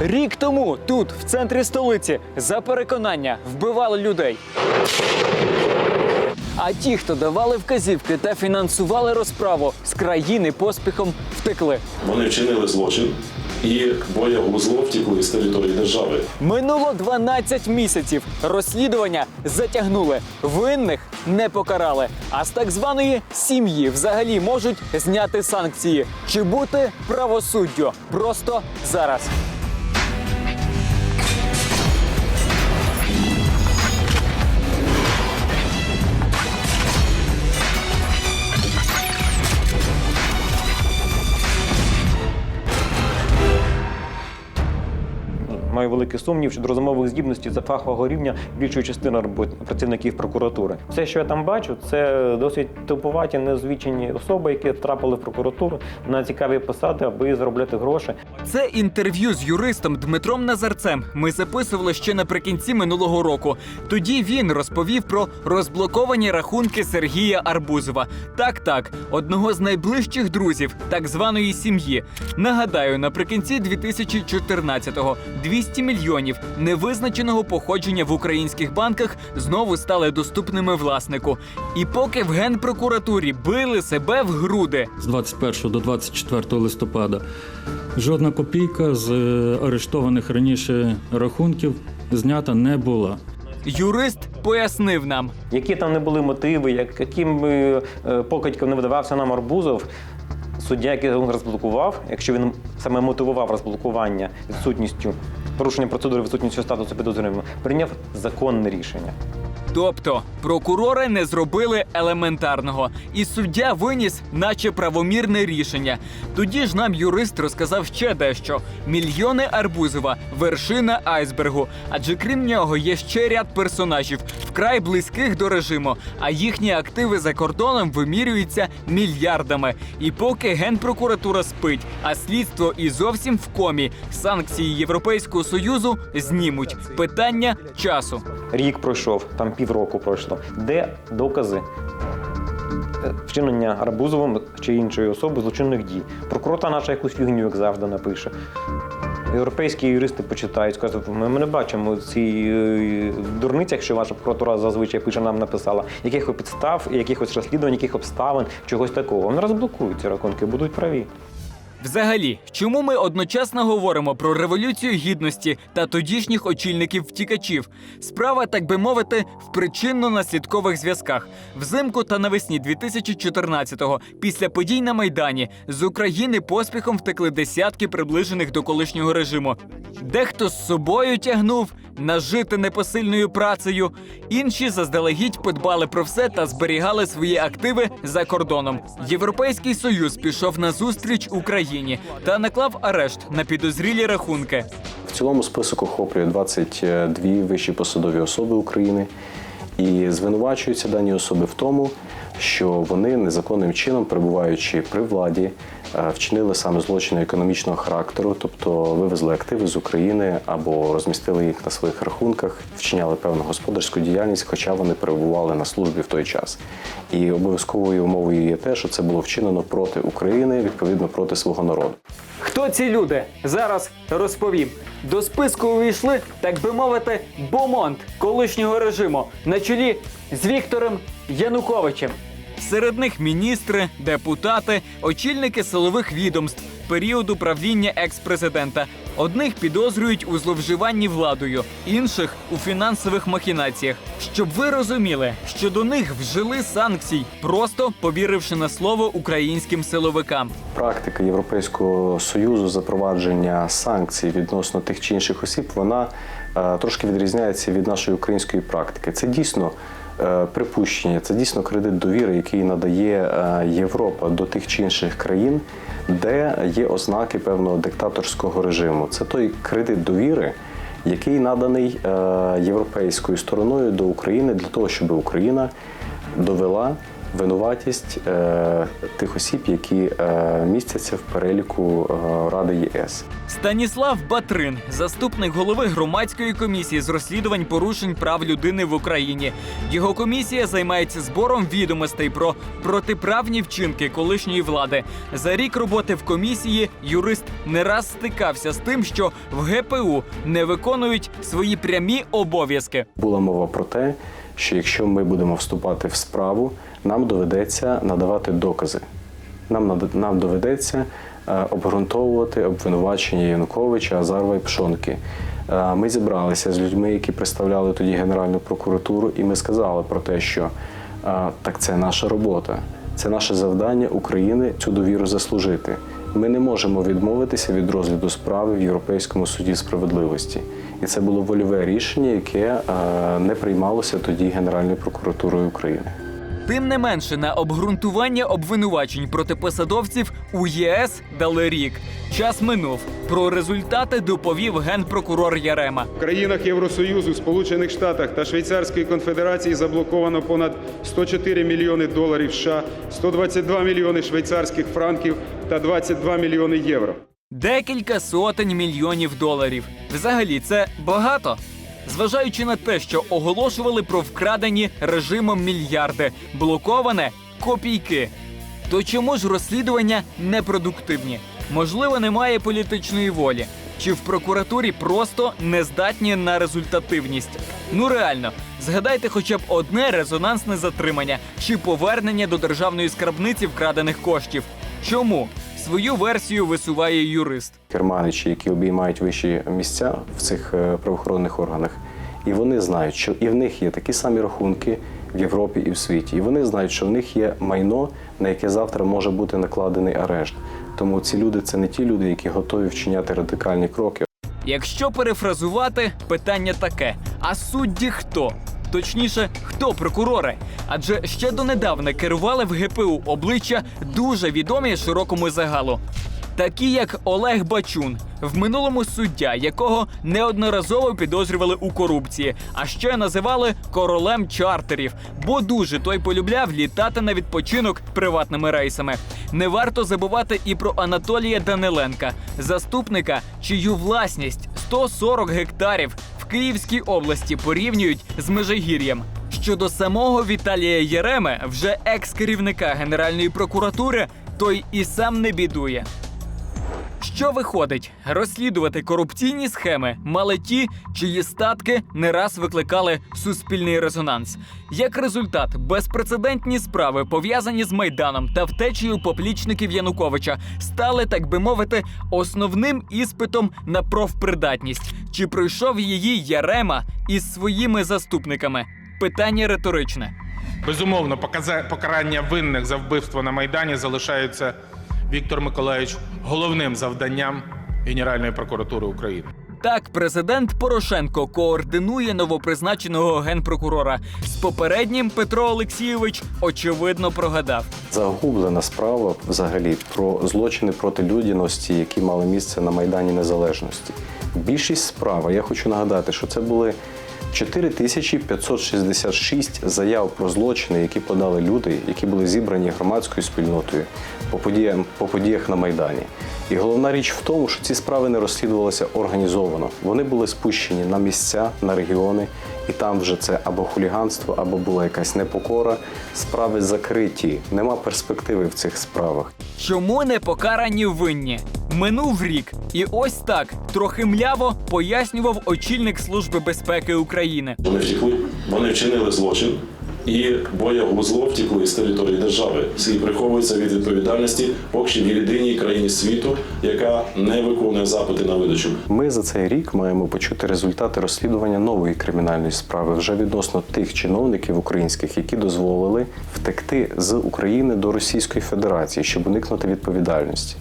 Рік тому тут, в центрі столиці, за переконання вбивали людей. А ті, хто давали вказівки та фінансували розправу, з країни поспіхом втекли. Вони вчинили злочин і боягузло втекли з території держави. Минуло 12 місяців. Розслідування затягнули. Винних не покарали. А з так званої сім'ї взагалі можуть зняти санкції чи бути правосуддю. Просто зараз. Маю великий сумнів щодо розумових здібностей за фахового рівня більшої частини працівників прокуратури. Все, що я там бачу, це досить тупуваті, неозвічені особи, які трапили в прокуратуру на цікаві посади, аби заробляти гроші. Це інтерв'ю з юристом Дмитром Назарцем. Ми записували ще наприкінці минулого року. Тоді він розповів про розблоковані рахунки Сергія Арбузова. Так, так, одного з найближчих друзів так званої сім'ї. Нагадаю, наприкінці 2014-го 200 мільйонів невизначеного походження в українських банках знову стали доступними власнику. І поки в генпрокуратурі били себе в груди, з 21 до 24 листопада. Жодна копійка з е, арештованих раніше рахунків знята не була. юрист пояснив нам. Які там не були мотиви, яким би е, покидьком не видавався нам Арбузов, суддя, який розблокував, якщо він саме мотивував розблокування відсутністю порушення процедури відсутністю статусу підозрюваного, прийняв законне рішення. Тобто прокурори не зробили елементарного, і суддя виніс, наче правомірне рішення. Тоді ж нам юрист розказав ще дещо: мільйони Арбузова вершина айсбергу. Адже крім нього є ще ряд персонажів, вкрай близьких до режиму, а їхні активи за кордоном вимірюються мільярдами. І поки генпрокуратура спить, а слідство і зовсім в комі, санкції Європейського союзу знімуть. Питання часу. Рік пройшов, там півроку пройшло. Де докази е, вчинення Арбузовим чи іншої особи злочинних дій? Прокурор наша якусь фігню, як завжди, напише. Європейські юристи почитають, скажуть, ми, не бачимо ці е, дурниці, якщо ваша прокуратура зазвичай пише, нам написала, яких підстав, якихось розслідувань, яких обставин, чогось такого. Вони розблокують ці рахунки, будуть праві. Взагалі, чому ми одночасно говоримо про революцію гідності та тодішніх очільників втікачів? Справа, так би мовити, в причинно-наслідкових зв'язках. Взимку та навесні 2014-го, після подій на майдані, з України поспіхом втекли десятки приближених до колишнього режиму. Дехто з собою тягнув, нажити непосильною працею. Інші заздалегідь подбали про все та зберігали свої активи за кордоном. Європейський союз пішов на зустріч Україні та наклав арешт на підозрілі рахунки. В цілому список охоплює 22 вищі посадові особи України. І звинувачуються дані особи в тому, що вони незаконним чином, перебуваючи при владі, е, вчинили саме злочини економічного характеру, тобто вивезли активи з України або розмістили їх на своїх рахунках, вчиняли певну господарську діяльність, хоча вони перебували на службі в той час. І обов'язковою умовою є те, що це було вчинено проти України, відповідно проти свого народу. Хто ці люди? Зараз розповім. До списку увійшли, так би мовити, бомонд колишнього режиму на чолі з Віктором Януковичем. Серед них міністри, депутати, очільники силових відомств періоду правління екс-президента. Одних підозрюють у зловживанні владою, інших у фінансових махінаціях. Щоб ви розуміли, що до них вжили санкцій, просто повіривши на слово українським силовикам. Практика Європейського союзу запровадження санкцій відносно тих чи інших осіб, вона е, трошки відрізняється від нашої української практики. Це дійсно припущення, це дійсно кредит довіри, який надає е, Європа до тих чи інших країн, де є ознаки певного диктаторського режиму. Це той кредит довіри. Який наданий е, європейською стороною до України для того, щоб Україна довела винуватість е, тих осіб, які е, містяться в переліку е, Ради ЄС. Станіслав Батрин, заступник голови громадської комісії з розслідувань порушень прав людини в Україні. Його комісія займається збором відомостей про протиправні вчинки колишньої влади. За рік роботи в комісії юрист не раз стикався з тим, що в ГПУ не виконують свої прямі обов'язки. Була мова про те, що якщо ми будемо вступати в справу, нам доведеться надавати докази. Нам, нам доведеться е, обґрунтовувати обвинувачення Януковича, Азарова і Пшонки. Е, Ми зібралися з людьми, які представляли тоді Генеральну прокуратуру, і ми сказали про те, що е, так це наша робота, це наше завдання України цю довіру заслужити. Ми не можемо відмовитися від розгляду справи в Європейському суді справедливості. І це було вольове рішення, яке не приймалося тоді Генеральною прокуратурою України. Тим не менше, на обґрунтування обвинувачень проти посадовців у ЄС дали рік. Час минув. Про результати доповів генпрокурор Ярема. В країнах Євросоюзу, Сполучених Штатах та Швейцарської конфедерації заблоковано понад 104 мільйони доларів США, 122 мільйони швейцарських франків та 22 мільйони євро. Декілька сотень мільйонів доларів. Взагалі, це багато. Зважаючи на те, що оголошували про вкрадені режимом мільярди, блоковане копійки. То чому ж розслідування непродуктивні? Можливо, немає політичної волі. Чи в прокуратурі просто не здатні на результативність? Ну реально, згадайте хоча б одне резонансне затримання чи повернення до державної скарбниці вкрадених коштів. Чому? Свою версію висуває юрист. керманичі, які обіймають вищі місця в цих е, правоохоронних органах, і вони знають, що і в них є такі самі рахунки в Європі і в світі. І вони знають, що в них є майно, на яке завтра може бути накладений арешт. Тому ці люди це не ті люди, які готові вчиняти радикальні кроки. Якщо перефразувати, питання таке: а судді хто? Точніше, хто прокурори? Адже ще донедавна керували в ГПУ обличчя дуже відомі широкому загалу. Такі як Олег Бачун, в минулому суддя, якого неодноразово підозрювали у корупції, а ще називали королем чартерів, бо дуже той полюбляв літати на відпочинок приватними рейсами. Не варто забувати і про Анатолія Даниленка, заступника, чию власність 140 гектарів Київській області порівнюють з Межигір'ям. Щодо самого Віталія Єреме, вже екс-керівника Генеральної прокуратури, той і сам не бідує. Що виходить, розслідувати корупційні схеми мали ті, чиї статки не раз викликали суспільний резонанс. Як результат, безпрецедентні справи, пов'язані з майданом та втечею поплічників Януковича, стали, так би мовити, основним іспитом на профпридатність. Чи пройшов її Ярема із своїми заступниками? Питання риторичне. Безумовно, покарання винних за вбивство на Майдані залишається Віктор Миколаївич головним завданням Генеральної прокуратури України. Так, президент Порошенко координує новопризначеного генпрокурора. З попереднім Петро Олексійович очевидно прогадав. Загублена справа взагалі про злочини проти людяності, які мали місце на Майдані Незалежності. Більшість справ, я хочу нагадати, що це були 4566 заяв про злочини, які подали люди, які були зібрані громадською спільнотою по подіям по подіях на Майдані. І головна річ в тому, що ці справи не розслідувалися організовано. Вони були спущені на місця, на регіони, і там вже це або хуліганство, або була якась непокора. Справи закриті. Нема перспективи в цих справах. Чому не покарані винні? Минув рік, і ось так трохи мляво пояснював очільник Служби безпеки України. Вони втекли, вони вчинили злочин. І боягузло втекли з території держави. Всі приховуються від відповідальності, поки в єдиній країні світу, яка не виконує запити на видачу. Ми за цей рік маємо почути результати розслідування нової кримінальної справи вже відносно тих чиновників українських, які дозволили втекти з України до Російської Федерації, щоб уникнути відповідальності.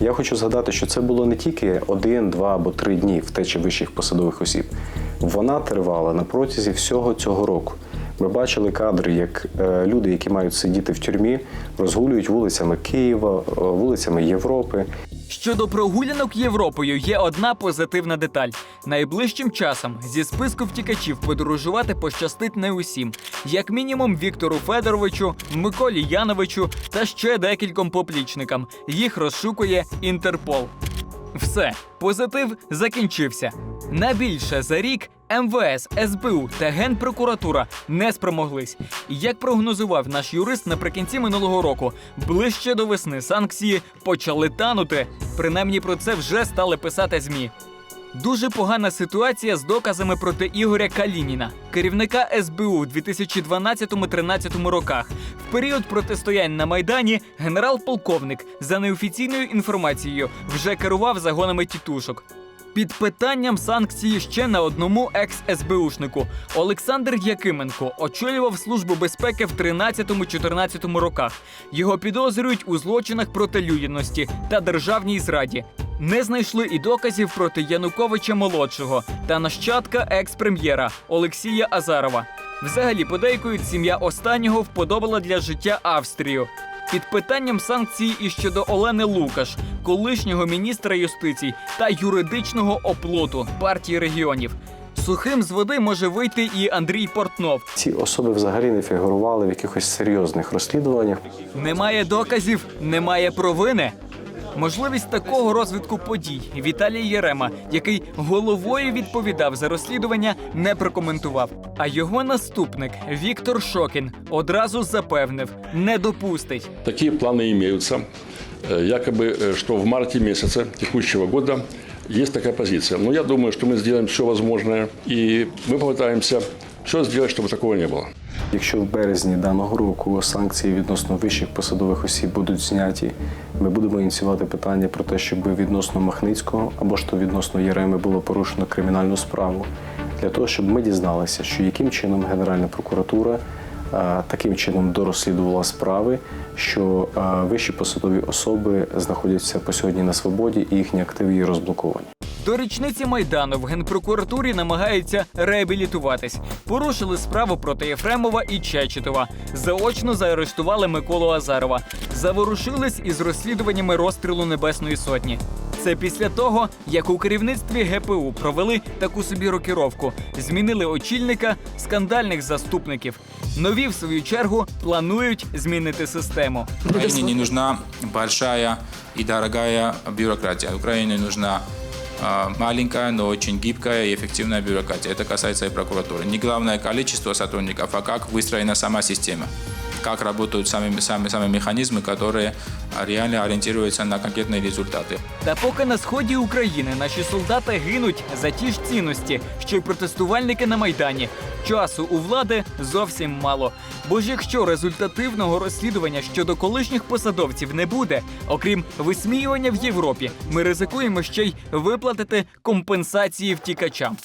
Я хочу згадати, що це було не тільки один, два або три дні втечі вищих посадових осіб. Вона тривала на протязі всього цього року. Ми бачили кадри, як е, люди, які мають сидіти в тюрмі, розгулюють вулицями Києва, е, вулицями Європи. Щодо прогулянок Європою є одна позитивна деталь. Найближчим часом зі списку втікачів подорожувати пощастить не усім. Як мінімум Віктору Федоровичу, Миколі Яновичу та ще декільком поплічникам. Їх розшукує Інтерпол. Все, позитив закінчився. На більше за рік МВС, СБУ та Генпрокуратура не спромоглись. Як прогнозував наш юрист наприкінці минулого року, ближче до весни санкції почали танути. Принаймні про це вже стали писати змі. Дуже погана ситуація з доказами проти Ігоря Калініна, керівника СБУ у 2012-13 роках. В період протистоянь на майдані генерал-полковник за неофіційною інформацією вже керував загонами тітушок. Під питанням санкції ще на одному екс-СБУшнику Олександр Якименко очолював службу безпеки в 13-14 роках. Його підозрюють у злочинах проти людяності та державній зраді. Не знайшли і доказів проти Януковича молодшого та нащадка екс-прем'єра Олексія Азарова. Взагалі, подейкують, сім'я останнього вподобала для життя Австрію. Під питанням санкцій і щодо Олени Лукаш, колишнього міністра юстиції та юридичного оплоту партії регіонів. Сухим з води може вийти і Андрій Портнов. Ці особи взагалі не фігурували в якихось серйозних розслідуваннях. Немає доказів, немає провини. Можливість такого розвитку подій Віталій Єрема, який головою відповідав за розслідування, не прокоментував. А його наступник Віктор Шокін одразу запевнив, не допустить. Такие планы имеются. Э, Якобы, э, что в марте месяце текущего года есть такая позиция. Но я думаю, что мы сделаем все возможное, и мы попытаемся все сделать, чтобы такого не было. Якщо в березні даного року санкції відносно вищих посадових осіб будуть зняті, ми будемо ініціювати питання про те, щоб відносно Махницького або ж то відносно Єреми було порушено кримінальну справу, для того, щоб ми дізналися, що яким чином Генеральна прокуратура е, таким чином дорозслідувала справи, що е, вищі посадові особи знаходяться по сьогодні на свободі і їхні активи є розблоковані. До річниці майдану в генпрокуратурі намагаються реабілітуватись. Порушили справу проти Єфремова і Чечетова. Заочно заарештували Миколу Азарова. Заворушились із розслідуваннями розстрілу Небесної Сотні. Це після того, як у керівництві ГПУ провели таку собі рокіровку, змінили очільника скандальних заступників. Нові, в свою чергу, планують змінити систему. Украине не нужна большая и дорогая бюрократия. Украине нужна маленькая, но очень гибкая и эффективная бюрократия. Это касается и прокуратуры. Не главное количество сотрудников, а как выстроена сама система. Как работают сами, сами, сами механизмы, которые а, реально ориентируются на конкретные результаты. Та поки на сході України наші солдати гинуть за ті ж цінності, що й протестувальники на майдані. Часу у влади зовсім мало. Бо ж якщо результативного розслідування щодо колишніх посадовців не буде, окрім висміювання в Європі, ми ризикуємо ще й виплатити компенсації втікачам.